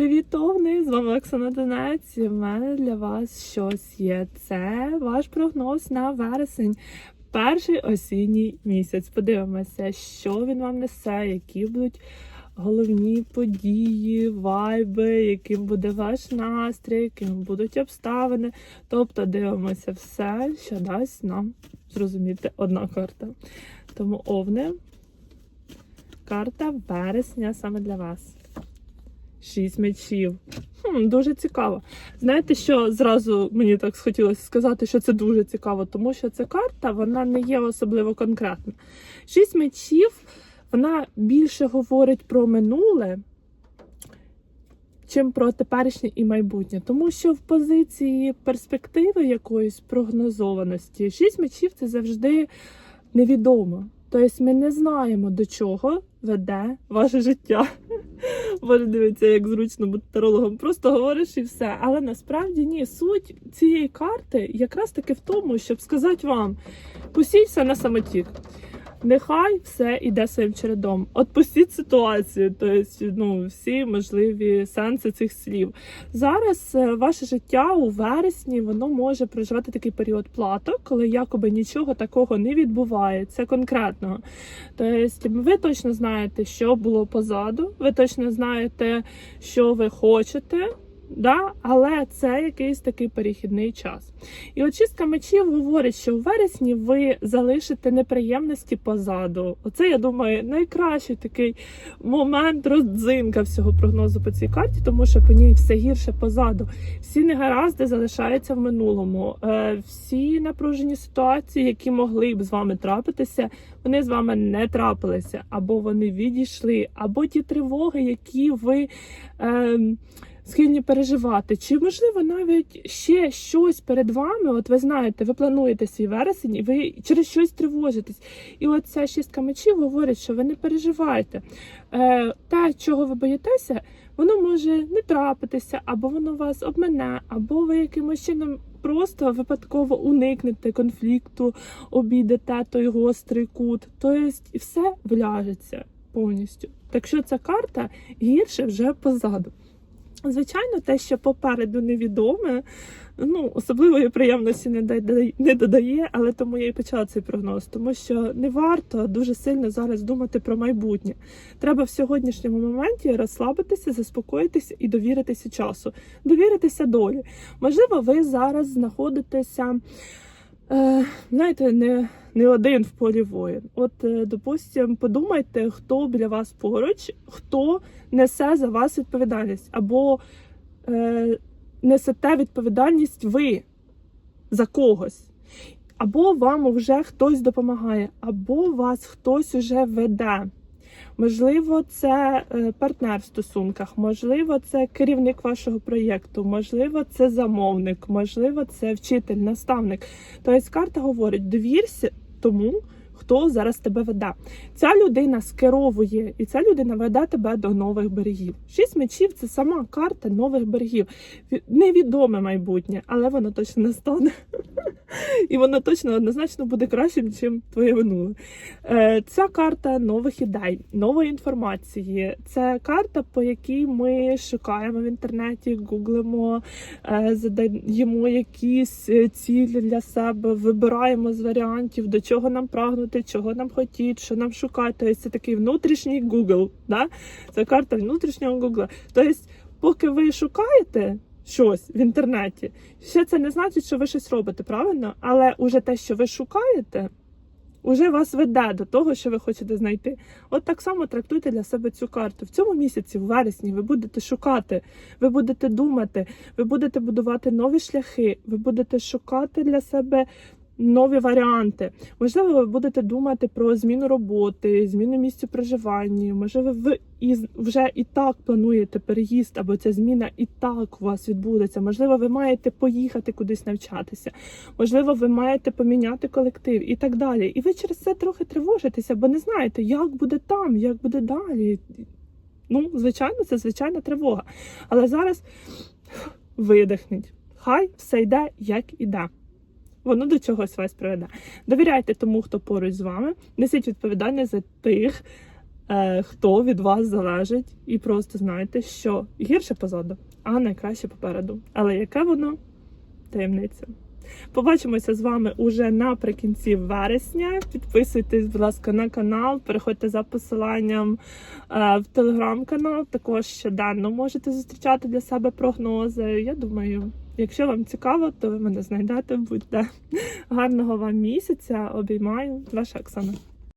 Привіт, Овни! З вами Оксана Донець. І в мене для вас щось є. Це ваш прогноз на вересень. Перший осінній місяць. Подивимося, що він вам несе, які будуть головні події, вайби, яким буде ваш настрій, яким будуть обставини. Тобто дивимося все, що дасть нам зрозуміти одна карта. Тому овни. Карта вересня саме для вас. Шість мечів. Хм, дуже цікаво. Знаєте, що зразу мені так схотілося сказати, що це дуже цікаво, тому що ця карта вона не є особливо конкретна. Шість мечів вона більше говорить про минуле, чим про теперішнє і майбутнє. Тому що в позиції перспективи якоїсь прогнозованості, шість мечів це завжди невідомо. Тобто ми не знаємо, до чого веде ваше життя. Боже, дивиться як зручно бути тарологом. Просто говориш і все. Але насправді ні, суть цієї карти якраз таки в тому, щоб сказати вам: посійся на самотік. Нехай все йде своїм чередом. Отпустіть ситуацію, тобто ну, всі можливі сенси цих слів. Зараз е, ваше життя у вересні воно може проживати такий період платок, коли якоби нічого такого не відбувається конкретного. Тобто, ви точно знаєте, що було позаду, ви точно знаєте, що ви хочете. Да? Але це якийсь такий перехідний час. І от чистка мечів говорить, що в вересні ви залишите неприємності позаду. Оце, я думаю, найкращий такий момент родзинка всього прогнозу по цій карті, тому що по ній все гірше позаду. Всі негаразди залишаються в минулому. Е, всі напружені ситуації, які могли б з вами трапитися, вони з вами не трапилися, або вони відійшли, або ті тривоги, які ви. Е, схильні переживати, чи можливо навіть ще щось перед вами. От ви знаєте, ви плануєте свій вересень, і ви через щось тривожитесь. І от ця шістка мечів говорить, що ви не переживаєте. Е, Те, чого ви боїтеся, воно може не трапитися, або воно вас обмене, або ви якимось чином. Просто випадково уникнете конфлікту, обійдете той гострий кут. Тобто все вляжеться повністю. Так що ця карта гірше вже позаду. Звичайно, те, що попереду невідоме, ну особливої приємності не додає, не додає, але тому я і почала цей прогноз, тому що не варто дуже сильно зараз думати про майбутнє. Треба в сьогоднішньому моменті розслабитися, заспокоїтися і довіритися часу, довіритися долі. Можливо, ви зараз знаходитеся. Е, знаєте, не не один в полі воїн. От, е, допустим, подумайте, хто біля вас поруч, хто несе за вас відповідальність, або е, несете відповідальність ви за когось. Або вам вже хтось допомагає, або вас хтось уже веде. Можливо, це е, партнер в стосунках, можливо, це керівник вашого проєкту, можливо, це замовник, можливо, це вчитель, наставник. Тобто карта говорить: довірся тому хто зараз тебе веде. Ця людина скеровує, і ця людина веде тебе до нових берегів. Шість мечів це сама карта нових берегів. Невідоме майбутнє, але воно точно не стане. І воно точно однозначно буде кращим, ніж твоє минуле. Е, ця карта нових ідей, нової інформації. Це карта, по якій ми шукаємо в інтернеті, гуглимо, е, задаємо якісь е, цілі для себе, вибираємо з варіантів, до чого нам прагнути чого нам хотіть, що нам шукати. Це такий внутрішній Google. Да? Це карта внутрішнього Google. Тобто, поки ви шукаєте щось в інтернеті, ще це не значить, що ви щось робите, правильно? Але уже те, що ви шукаєте, уже вас веде до того, що ви хочете знайти. От так само трактуйте для себе цю карту. В цьому місяці, в вересні, ви будете шукати, ви будете думати, ви будете будувати нові шляхи, ви будете шукати для себе нові варіанти. Можливо, ви будете думати про зміну роботи, зміну місця проживання. Можливо, ви і вже і так плануєте переїзд, або ця зміна і так у вас відбудеться. Можливо, ви маєте поїхати кудись навчатися. Можливо, ви маєте поміняти колектив і так далі. І ви через це трохи тривожитеся, бо не знаєте, як буде там, як буде далі. Ну, звичайно, це звичайна тривога. Але зараз видихніть. Хай все йде, як іде воно до чогось вас приведе. Довіряйте тому, хто поруч з вами, несіть відповідальність за тих, е, хто від вас залежить, і просто знайте, що гірше позаду, а найкраще попереду. Але яке воно таємниця? Побачимося з вами уже наприкінці вересня. Підписуйтесь, будь ласка, на канал, переходьте за посиланням е, в телеграм-канал. Також щоденно можете зустрічати для себе прогнози. Я думаю, якщо вам цікаво, то ви мене знайдете. Будьте гарного вам місяця. Обіймаю, ваша Оксана.